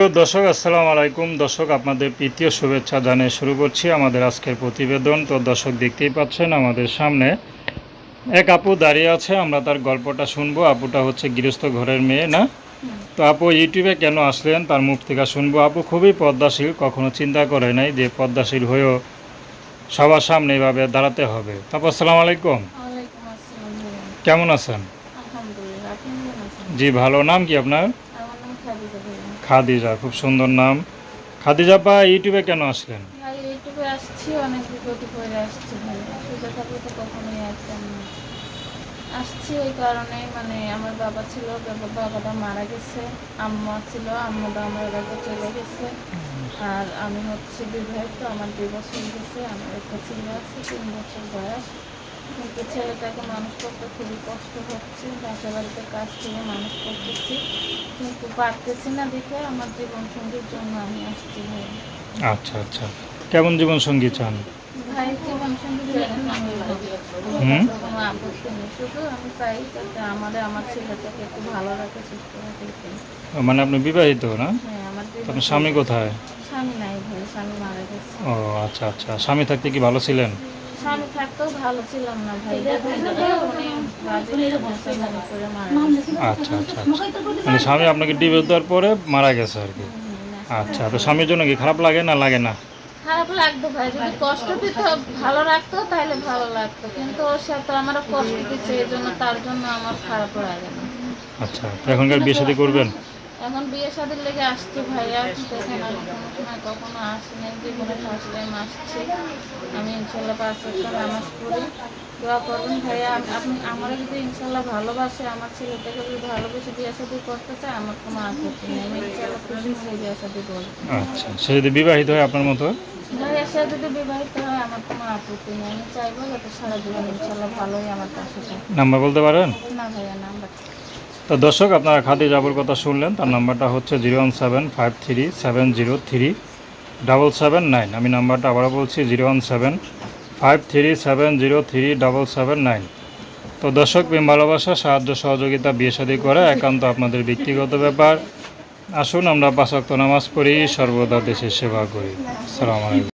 দর্শক আসসালামু আলাইকুম। দর্শক আপনাদের তৃতীয় শুভেচ্ছা জানিয়ে শুরু করছি আমাদের আজকের প্রতিবেদন। তো দর্শক দেখতেই পাচ্ছেন আমাদের সামনে এক আপু দাঁড়িয়ে আছে। আমরা তার গল্পটা শুনব। আপুটা হচ্ছে গৃহস্থ ঘরের মেয়ে না? তো আপু ইউটিউবে কেন আসলেন? তার মুখ থেকে শুনব। আপু খুবই পদ্মাশীল কখনো চিন্তা করে নাই যে পদ্মাশীল হয়েও সবার সামনে এভাবে দাঁড়াতে হবে। তারপর আসসালামু আলাইকুম। কেমন আছেন? জি ভালো। নাম কি আপনার? খাদিজা, খুব সুন্দর নাম। খাদিজা পা ইউটিউবে কেন আসলেন? ভাই, ইউটিউবে আসছি, অনেক বিপদে পড়ে আসছি ভাই। তো কখনোই আসতাম না। আসছি ওই কারণে মানে আমার বাবা ছিল, বাবা- বাবাটা মারা গেছে, আম্মা ছিল, আম্মুটা আমার কাছে চলে গেছে। আর আমি হচ্ছে বিবাহিত, আমার দুই বছর গেছে আমার একটা ছেলে আছে, তিন বছর বয়স। কিন্তু ছেলেটাকে মানুষ করতে খুবই কষ্ট হচ্ছে, বাসা বাড়িতে কাজ করে মানুষ করতেছি। পারতেছি না দেখে আমার জীবন সঙ্গীর জন্য আমি আসছি আচ্ছা আচ্ছা। কেমন জীবন সঙ্গী চান? ভাই জীবন সঙ্গী হুম। কোনো আপত্তি নেই শুধু আমি চাই যাতে আমাদের আমার ছেলেটাকে একটু ভালো রাখে সুস্থ রাখে মানে আপনি বিবাহিত না? হ্যাঁ আপনার স্বামী কোথায়? স্বামী নাই ভাই স্বামী মারা গেছে। ও আচ্ছা আচ্ছা। স্বামী থাকতে কি ভালো ছিলেন? স্বামী থাকতেও ভালো ছিলাম না ভাই। আচ্ছা আচ্ছা আচ্ছা। মানে স্বামী আপনাকে ডিভোর্স দেওয়ার পরে মারা গেছে আর কি? আচ্ছা তো স্বামীর জন্য কি খারাপ লাগে না লাগে না? খারাপ লাগতো ভাই যদি কষ্ট দিত ভালো রাখতো তাহলে ভালো লাগতো। কিন্তু ওর সাথে আমার কষ্ট দিচ্ছে এই জন্য তার জন্য আমার খারাপ লাগে না। আচ্ছা এখনকার বিয়ে শাদী করবেন? এখন বিয়ে শাদির লেগে আসছি ভাইয়া দেখেন আমি কোনো সময় কখনো আসিনি জীবনে ফার্স্ট টাইম আসছি। আমি ইনশাল্লাহ পাঁচ বছর নামাজ পড়ি। দোয়া করবেন ভাইয়া আপনি আমারও যদি ইনশাল্লাহ ভালোবাসে আমার ছেলেটাকে যদি ভালোবেসে বিয়ে শাদি করতে চায় আমার কোনো আপত্তি নেই। আমি ইনশাল্লাহ খুশি হয়ে বিয়ে শাদি করব। আচ্ছা সে যদি বিবাহিত হয় আপনার মতো? ভাইয়া সে যদি বিবাহিত হয় আমার কোনো আপত্তি নেই। আমি চাইব যাতে সারা জীবন ইনশাল্লাহ ভালোই আমার পাশে থাকে। নাম্বার বলতে পারেন? তো দর্শক, আপনারা খাদি জাবুর কথা শুনলেন। তার নাম্বারটা হচ্ছে zero one seven five three seven zero three double seven nine. আমি নাম্বারটা আবারও বলছি, zero one seven five three seven zero three double seven nine. তো দর্শক, প্রেম ভালোবাসা, সাহায্য, সহযোগিতা, বিয়ে শাদী করা একান্ত আপনাদের ব্যক্তিগত ব্যাপার। আসুন, আমরা পাঁচক্ত নামাজ পড়ি, সর্বদা দেশের সেবা করি। সালাম আলাইকুম।